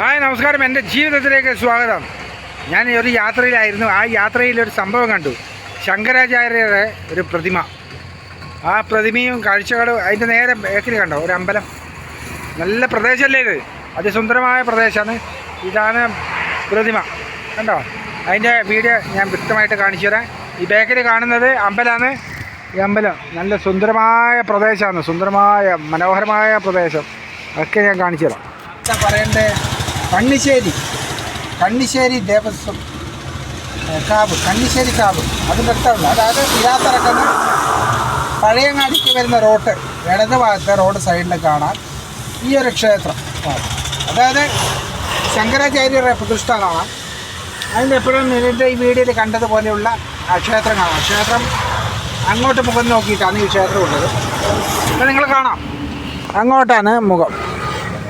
Hi നമസ്കാരം. എന്റെ ജീവിതത്തിലേക്ക് സ്വാഗതം. ഞാൻ ഒരു യാത്രയിലായിരുന്നു. ആ യാത്രയിൽ ഒരു സംഭവം കണ്ടു. ശങ്കരാചാര്യരുടെ ഒരു പ്രതിമ. ആ പ്രതിമയും കാഴ്ചകളും അതിന്റെ നേരെ ബേക്കിൽ കണ്ടോ? ഒരു അമ്പലം. നല്ല പ്രദേശമല്ലേ ഇത്? അതിസുന്ദരമായ പ്രദേശമാണ്. ഇതാണ് പ്രതിമ. കണ്ടോ? അതിന്റെ വീഡിയോ ഞാൻ വ്യക്തമായിട്ട് കാണിച്ചു തരാം. ഈ ബേക്കിൽ കാണുന്നത് അമ്പലമാണ്. ഈ അമ്പലം നല്ല സുന്ദരമായ പ്രദേശമാണ്. സുന്ദരമായ മനോഹരമായ പ്രദേശം. ഒക്കെ ഞാൻ കാണിച്ചു തരാം. എന്താ പറയണ്ടേ? കണ്ണിശ്ശേരി. കണ്ണിശ്ശേരി ദേവസ്വം കാവ്. കണ്ണിശ്ശേരി കാവ്. അത് അടുത്തുള്ള അതായത് ഇരാത്തിറക്കുന്ന പഴയങ്ങാടിക്ക് വരുന്ന റോഡ് ഇടത് ഭാഗത്തെ റോഡ് സൈഡിൽ കാണാൻ ഈ ഒരു ക്ഷേത്രം. അതായത് ശങ്കരാചാര്യരുടെ പ്രതിഷ്ഠ കാണാം അതിന്റെ എപ്പോഴും ഇതിന്റെ ഈ വീഡിയോയിൽ കണ്ടതുപോലെയുള്ള ക്ഷേത്രം കാണാം ക്ഷേത്രം അങ്ങോട്ട് മുഖം നോക്കിയിട്ടാണ് ഈ ക്ഷേത്രം ഉള്ളത്. അപ്പോൾ നിങ്ങൾ കാണാം. അങ്ങോട്ടാണ് മുഖം.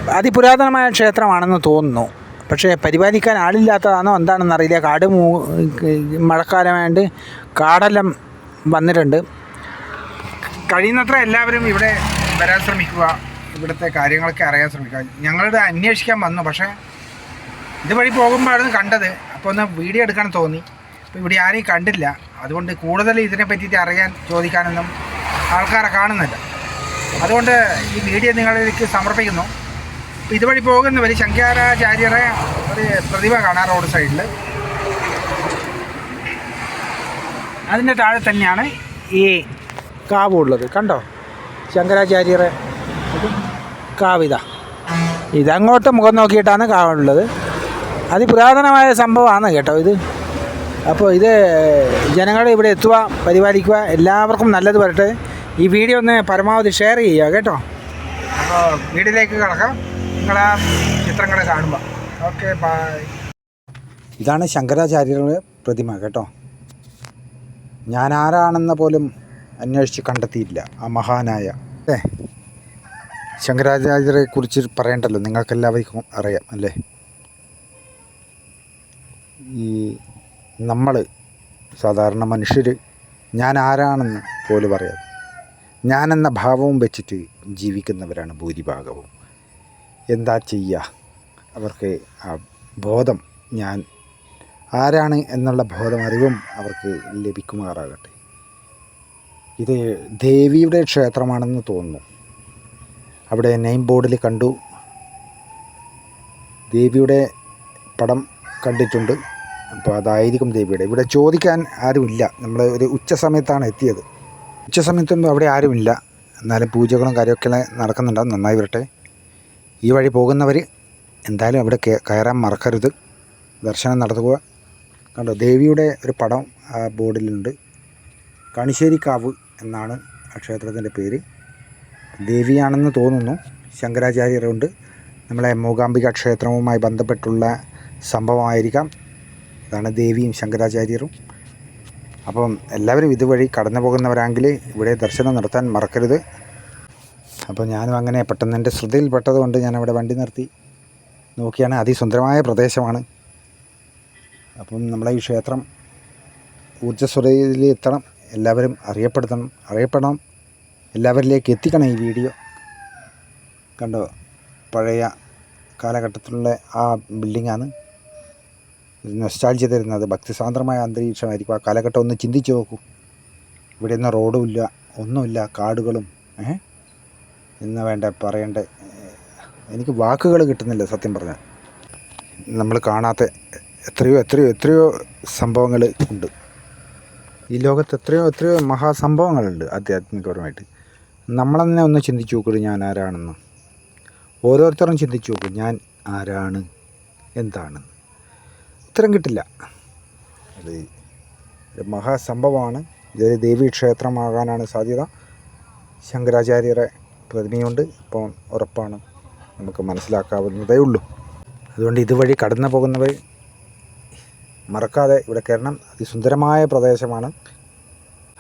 അതിപുരാതനമായ ക്ഷേത്രമാണെന്ന് തോന്നുന്നു. പക്ഷേ പരിപാലിക്കാൻ ആളില്ലാത്തതാണോ എന്താണെന്ന് അറിയില്ല. കാട് മൂ മഴക്കാലമായിട്ട് കാടെല്ലാം വന്നിട്ടുണ്ട്. കഴിയുന്നത്ര എല്ലാവരും ഇവിടെ വരാൻ ശ്രമിക്കുക. ഇവിടുത്തെ കാര്യങ്ങളൊക്കെ അറിയാൻ ശ്രമിക്കുക. ഞങ്ങളുടെ അന്വേഷിക്കാൻ വന്നു. പക്ഷേ ഇതുവഴി പോകുമ്പോഴാണ് കണ്ടത്. അപ്പോൾ ഒന്ന് വീഡിയോ എടുക്കാൻ തോന്നി. അപ്പോൾ ഇവിടെ ആരെയും കണ്ടില്ല. അതുകൊണ്ട് കൂടുതൽ ഇതിനെ പറ്റിയിട്ട് അറിയാൻ ചോദിക്കാനൊന്നും ആൾക്കാരെ കാണുന്നില്ല. അതുകൊണ്ട് ഈ വീഡിയോ നിങ്ങളിലേക്ക് സമർപ്പിക്കുന്നു. ഇതുവഴി പോകുന്നവർ ശങ്കരാചാര്യരെ ഒരു പ്രതിമ കാണാം റോഡ് സൈഡിൽ അതിന്റെ താഴെ തന്നെയാണ് ഈ കാവ് ഉള്ളത്. കണ്ടോ? ശങ്കരാചാര്യരെ കാവിത. ഇതങ്ങോട്ട് മുഖം നോക്കിയിട്ടാണ് കാവുള്ളത്. അതിപുരാതനമായ സംഭവമാണ് കേട്ടോ ഇത്. അപ്പോൾ ഇത് ജനങ്ങളെ ഇവിടെ എത്തുക പരിപാലിക്കുക എല്ലാവർക്കും നല്ലത് വരട്ടെ. ഈ വീഡിയോ ഒന്ന് പരമാവധി ഷെയർ ചെയ്യുക കേട്ടോ. അപ്പോൾ വീഡിയോയിലേക്ക് കിടക്കാം. നിങ്ങളാ ചിത്രങ്ങൾ കാണുമ്പോൾ ഓക്കെ ബൈ ഇതാണ് ശങ്കരാചാര്യരുടെ പ്രതിമ കേട്ടോ. ഞാൻ ആരാണെന്ന പോലും അന്വേഷിച്ച് കണ്ടെത്തിയില്ല ആ മഹാനായ. അല്ലേ? ശങ്കരാചാര്യരെ കുറിച്ച് പറയണ്ടല്ലോ നിങ്ങൾക്കെല്ലാവർക്കും അറിയാം അല്ലേ? ഈ നമ്മൾ സാധാരണ മനുഷ്യർ ഞാൻ ആരാണെന്ന് പോലും അറിയാതെ ഞാനെന്ന ഭാവവും വെച്ചിട്ട് ജീവിക്കുന്നവരാണ് ഭൂരിഭാഗവും. എന്താ ചെയ്യുക? അവർക്ക് ആ ബോധം ഞാൻ ആരാണ് എന്നുള്ള ബോധം അറിവും അവർക്ക് ലഭിക്കുമാറാകട്ടെ. ഇത് ദേവിയുടെ ക്ഷേത്രമാണെന്ന് തോന്നുന്നു. അവിടെ നെയിം ബോർഡിൽ കണ്ടു. ദേവിയുടെ പടം കണ്ടിട്ടുണ്ട്. അപ്പോൾ അതായിരിക്കും ദേവിയുടെ. ഇവിടെ ചോദിക്കാൻ ആരുമില്ല. നമ്മൾ ഒരു ഉച്ച സമയത്താണ് എത്തിയത്. ഉച്ച സമയത്തൊന്നും അവിടെ ആരുമില്ല. എന്നാലും പൂജകളും കാര്യമൊക്കെ നടക്കുന്നുണ്ടാവും നന്നായി വരട്ടെ. ഈ വഴി പോകുന്നവർ എന്തായാലും അവിടെ കയറാൻ മറക്കരുത്. ദർശനം നടത്തുക. കണ്ടോ ദേവിയുടെ ഒരു പടം ആ ബോർഡിലുണ്ട്. കണിശ്ശേരി കാവ് എന്നാണ് ആ ക്ഷേത്രത്തിന്റെ പേര്. ദേവിയാണെന്ന് തോന്നുന്നു. ശങ്കരാചാര്യരുണ്ട്. നമ്മളെ മൂകാംബിക ക്ഷേത്രവുമായി ബന്ധപ്പെട്ടുള്ള സംഭവമായിരിക്കാം. ഇതാണ് ദേവിയും ശങ്കരാചാര്യരും. അപ്പം എല്ലാവരും ഇതുവഴി കടന്നു പോകുന്നവരാണെങ്കിൽ ഇവിടെ ദർശനം നടത്താൻ മറക്കരുത്. അപ്പോൾ ഞാനും അങ്ങനെ പെട്ടെന്ന് എന്റെ ശ്രദ്ധയിൽപ്പെട്ടത് കൊണ്ട് ഞാൻ അവിടെ വണ്ടി നിർത്തി. നോക്കിയാണ് അതിസുന്ദരമായ പ്രദേശമാണ്. അപ്പം നമ്മളെ ഈ ക്ഷേത്രം ഊർജസ്വരയിൽ എത്തണം എല്ലാവരും അറിയപ്പെടുത്തണം. അറിയപ്പെടണം. എല്ലാവരിലേക്ക് എത്തിക്കണം ഈ വീഡിയോ. കണ്ടോ? പഴയ കാലഘട്ടത്തിലുള്ള ആ ബിൽഡിങ്ങാണ്. നൊസ്റ്റാൾജി തരുന്നത്. ഭക്തിസാന്ദ്രമായ അന്തരീക്ഷമായിരിക്കും. ആ കാലഘട്ടം ഒന്ന് ചിന്തിച്ച് നോക്കൂ. ഇവിടെ റോഡുമില്ല റോഡും ഇല്ല. ഒന്നുമില്ല. കാടുകളും. ഏ എന്ന് വേണ്ട പറയേണ്ട. എനിക്ക് വാക്കുകൾ കിട്ടുന്നില്ല സത്യം പറഞ്ഞാൽ നമ്മൾ കാണാത്ത എത്രയോ എത്രയോ എത്രയോ സംഭവങ്ങൾ ഉണ്ട്. ഈ ലോകത്ത് എത്രയോ എത്രയോ മഹാസംഭവങ്ങളുണ്ട് ആധ്യാത്മികപരമായിട്ട്. നമ്മളെന്നെ ഒന്ന് ചിന്തിച്ചു നോക്കൂ ഞാൻ ആരാണെന്ന്. ഓരോരുത്തരും ചിന്തിച്ചു നോക്കൂ ഞാൻ ആരാണ് എന്താണ്. ഉത്തരം കിട്ടില്ല. അത് ഒരു മഹാസംഭവമാണ്. ഇതൊരു ദേവീക്ഷേത്രമാകാനാണ് സാധ്യത. ശങ്കരാചാര്യരെ പ്രതിമയുണ്ട് അപ്പോൾ ഉറപ്പാണ് നമുക്ക് മനസ്സിലാക്കാവുന്നതേ ഉള്ളൂ. അതുകൊണ്ട് ഇതുവഴി കടന്നു പോകുന്നവർ മറക്കാതെ ഇവിടെ കയറണം. അതിസുന്ദരമായ പ്രദേശമാണ്.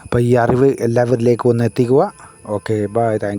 അപ്പോൾ ഈ അറിവ് എല്ലാവരിലേക്കും ഒന്ന് എത്തിക്കുക. Okay bye thank